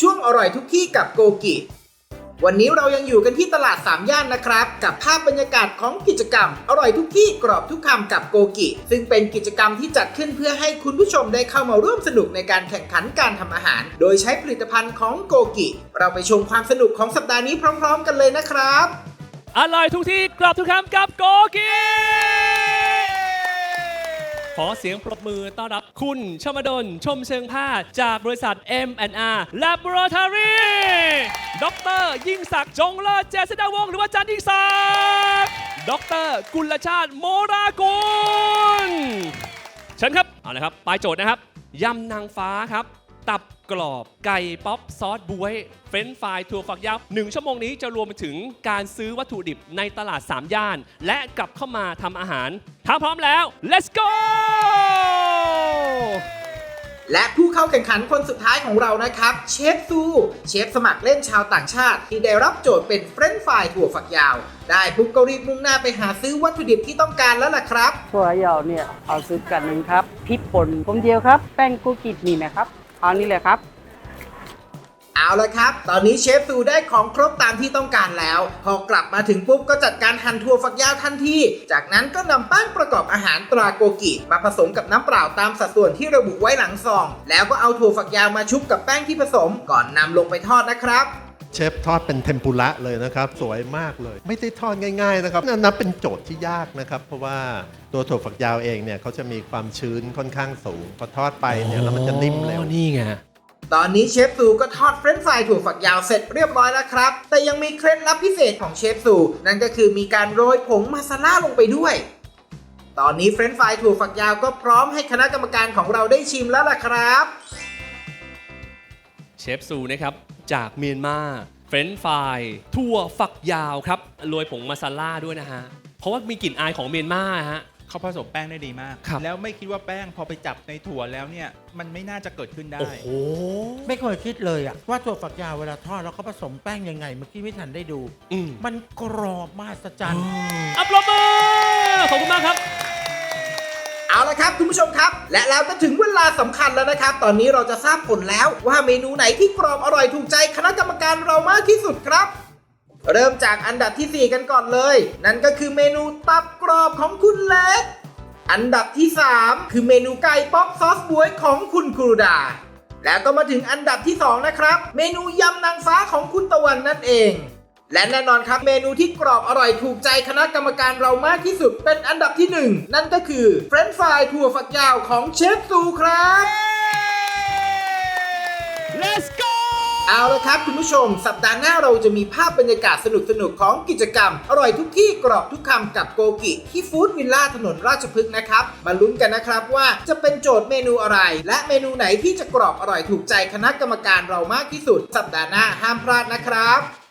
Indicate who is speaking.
Speaker 1: ช่วงอร่อยทุกที่กับโกกิ วันนี้เรายังอยู่กันที่ตลาดสามย่านนะครับ กับภาพบรรยากาศของกิจกรรม อร่อยทุกที่กรอบทุกคำกับโกกิ ซึ่งเป็นกิจกรรมที่จัดขึ้นเพื่อให้คุณผู้ชมได้เข้ามาร่วมสนุกในการแข่งขันการทำอาหาร โดยใช้ผลิตภัณฑ์ของโกกิ เราไปชมความสนุกของสัปดาห์นี้พร้อม ๆ กันเลยนะครับ
Speaker 2: อร่อยทุกที่กรอบทุกคำกับโกกิ ขอเสียงปรบมือต้อนรับคุณชมดล ชมเชิงผ้าจากบริษัท M&R Laboratory ดร ยิ่งศักดิ์จงเลิศเจษฎาวงศ์หรือว่าจันยิ่งศักดิ์ดร กุลชาติ โมรากุลเชิญครับ เอาละครับ ปลายโจทย์นะครับ ยำนางฟ้าครับ ตับกรอบ ไก่ป๊อปซอสบวย เฟรนช์ฟรายถั่วฝักยาวหนึ่งชั่วโมงนี้จะรวมไปถึงการซื้อวัตถุดิบในตลาด 3 ย่าน และกลับเข้ามาทำอาหารถ้าพร้อมแล้ว let's go
Speaker 1: และผู้เข้าแข่งขันคนสุดท้ายของเรานะครับ เชฟซูเชฟสมัครเล่นชาวต่างชาติ ที่ได้รับโจทย์เป็นเฟรนช์ฟรายถั่วฝักยาว ได้ปุ๊บก็รีบมุ่งหน้าไปหาซื้อวัตถุดิบที่ต้องการแล้วล่ะครับ
Speaker 3: ถั่วยาวเนี่ยเอาซื้อกันหนึ่งครับพริกป่นผมเดียวครับ แป้งกุกกินี่นะครับ เอานี่เลยครับ
Speaker 1: เอาละครับ ตอนนี้เชฟฟูได้ของครบตามที่ต้องการแล้ว พอกลับมาถึงปุ๊บก็จัดการหั่นถั่วฝักยาวทันที จากนั้นก็นำแป้งประกอบอาหารตราโกกิ มาผสมกับน้ำเปล่าตามสัดส่วนที่ระบุไว้หลังซอง แล้วก็เอาถั่วฝักยาวมาชุบกับแป้งที่ผสม ก่อนนำลงไปทอดนะครับ
Speaker 4: เชฟทอดเป็นเทมปุระเลยนะครับ สวยมากเลย ไม่ได้ทอดง่ายๆนะครับนับเป็นโจทย์ที่ยากนะครับ เพราะว่าตัวถั่วฝักยาวเองเนี่ยเขาจะมีความชื้นค่อนข้างสูงพอทอดไปเนี่ยแล้วมันจะนิ่มเร็ว
Speaker 2: อ๋อนี่ไง
Speaker 1: ตอนนี้เชฟซูก็ทอดเฟรนช์ฟรายถั่วฝักยาวเสร็จเรียบร้อยแล้วครับ แต่ยังมีเคล็ดลับพิเศษของเชฟซูนั่นก็คือมีการโรยผงมาซาล่าลงไปด้วย ตอนนี้เฟรนช์ฟรายถั่วฝักยาวก็พร้อมให้คณะกรรมการของเราได้ชิมแล้วล่ะครับ
Speaker 2: เชฟซูนะครับ จากเมียนมาเฟรนช์ฟรายถั่วฝักยาวครับโรยผงมาซาล่าด้วยนะฮะ เพราะว่ามีกลิ่นอายของเมียนมาฮะ
Speaker 5: เขาผสมแป้งได้ดีมาก
Speaker 2: ครับ
Speaker 5: แล้วไม่คิดว่าแป้งพอไปจับในถั่วแล้วเนี่ย มันไม่น่าจะเกิดขึ้นได้
Speaker 2: โอ้โห
Speaker 6: ไม่เคยคิดเลยอะว่าถั่วฝักยาวเวลาทอดแล้วเขาผสมแป้งยังไง เมื่อกี้ไม่ทันได้ดู
Speaker 2: อืม
Speaker 6: มันกรอบมหัศจรรย์
Speaker 2: อัปโลมือขอบคุณมากครับ
Speaker 1: เอาละครับคุณผู้ชมครับ และแล้วก็ถึงเวลาสำคัญแล้วนะครับ ตอนนี้เราจะทราบผลแล้วว่าเมนูไหนที่กรอบอร่อยถูกใจคณะกรรมการเรามากที่สุดครับเริ่มจากอันดับทีสี่4 กันก่อนเลย นั่นก็คือเมนูตับกรอบของคุณเล็ก อันดับที่ 3 คือเมนูไก่ป๊อกซอสบวยของคุณกรุดา แล้วก็มาถึงอันดับที่ 2 นะครับ เมนูยำนางฟ้าของคุณตะวันนั่นเอง และแน่นอนครับเมนูที่กรอบอร่อยถูกใจคณะกรรมการเรามากที่สุดเป็นอันดับที่ 1 นั่นก็คือเฟรนช์ฟรายถั่วฝักยาวของเชฟซูครับ
Speaker 2: let's go
Speaker 1: เอาละครับคุณผู้ชม สัปดาห์หน้าเราจะมีภาพบรรยากาศสนุกๆของกิจกรรม อร่อยทุกที่กรอบทุกคำกับโกกิ ที่ฟู้ดวิลล่าถนนราชพฤกษ์นะครับ มาลุ้นกันนะครับว่าจะเป็นโจทย์เมนูอะไร และเมนูไหนที่จะกรอบอร่อยถูกใจคณะกรรมการเรามากที่สุด สัปดาห์หน้าห้ามพลาดนะครับ